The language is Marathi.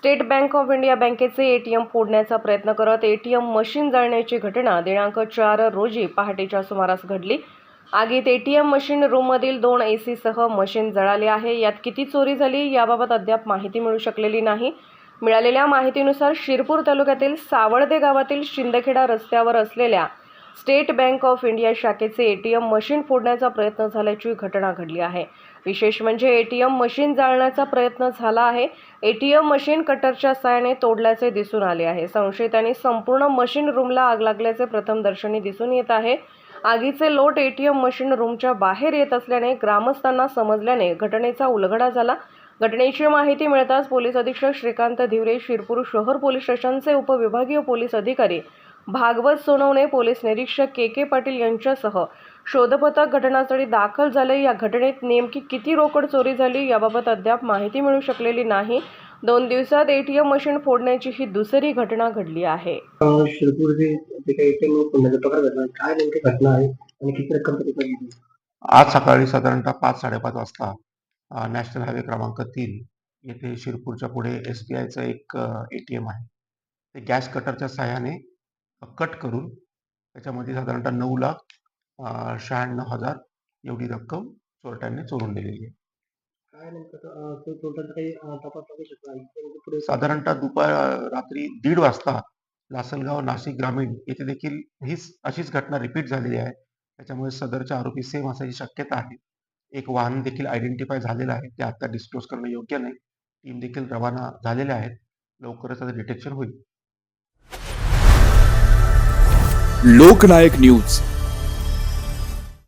स्टेट बँक ऑफ इंडिया बँकेचे एटीएम फोडण्याचा प्रयत्न करत एटीएम मशीन जाळण्याची घटना दिनांक चार रोजी पहाटेच्या सुमारास घडली. आगीत एटीएम मशीन रूममधील दोन ए सीसह मशीन जळाली आहे. यात किती चोरी झाली याबाबत अद्याप माहिती मिळू शकलेली नाही. मिळालेल्या माहितीनुसार शिरपूर तालुक्यातील सावळदे गावातील शिंदखेडा रस्त्यावर असलेल्या स्टेट बँक ऑफ इंडिया शाखेचे एटीएम मशीन फोडण्याचा प्रयत्न झाल्याची घटना घडली आहे. विशेष म्हणजे एटीएम मशीन जाळण्याचा प्रयत्न झाला आहे. एटीएम मशीन कटरच्या साहाय्याने तोडल्याचे दिसून आले आहे. संशयितांनी संपूर्ण मशीन रूमला आग लागल्याचे प्रथमदर्शनी दिसून येत आहे. आगीचे लोट एटीएम मशीन रूमच्या बाहेर येत असल्याने ग्रामस्थांना समजल्याने घटनेचा उलगडा झाला. घटनेची माहिती मिळताच पोलीस अधीक्षक श्रीकांत धिवरे शिरपूर शहर पोलीस स्टेशनचे उपविभागीय पोलीस अधिकारी भागवत सोनवणे पोलीस निरीक्षक के के पाटील यांच्यासह शोधपथक घटनास्थळी दाखल झाले. या घटनेत नेमकी किती रोकड चोरी झाली याबाबत अद्याप माहिती मिळू शकलेली नाही. दोन दिवसात एटीएम मशीन फोडण्याची ही दुसरी घटना घडली आहे. एटीएम आज सकाळी साधारणतः पाच साडेपाच वाजता नॅशनल हायवे क्रमांक तीन येथे शिरपूरच्या पुढे एस बी आयचं एक ए टी एम आहे. ते गॅस कटरच्या साहाय्याने कट करून त्याच्यामध्ये साधारणतः नऊ लाख शहाण्णव हजार एवढी रक्कम चोरट्यांनी चोरून दिलेली आहे. म्हणजे साधारणतः दुपार रात्री दीड वाजता लासलगाव नाशिक ग्रामीण येथे देखील हीच अशीच घटना रिपीट झालेली आहे. त्याच्यामुळे सदरचे आरोपी सेम असायची शक्यता आहे. एक वाहन देखील आयडेंटिफाय झालेलं आहे. ते आता डिस्क्लोज करणं योग्य नाही. टीम देखील रवाना झालेल्या आहेत. लवकरच त्याचं डिटेक्शन होईल. लोकनायक न्यूज.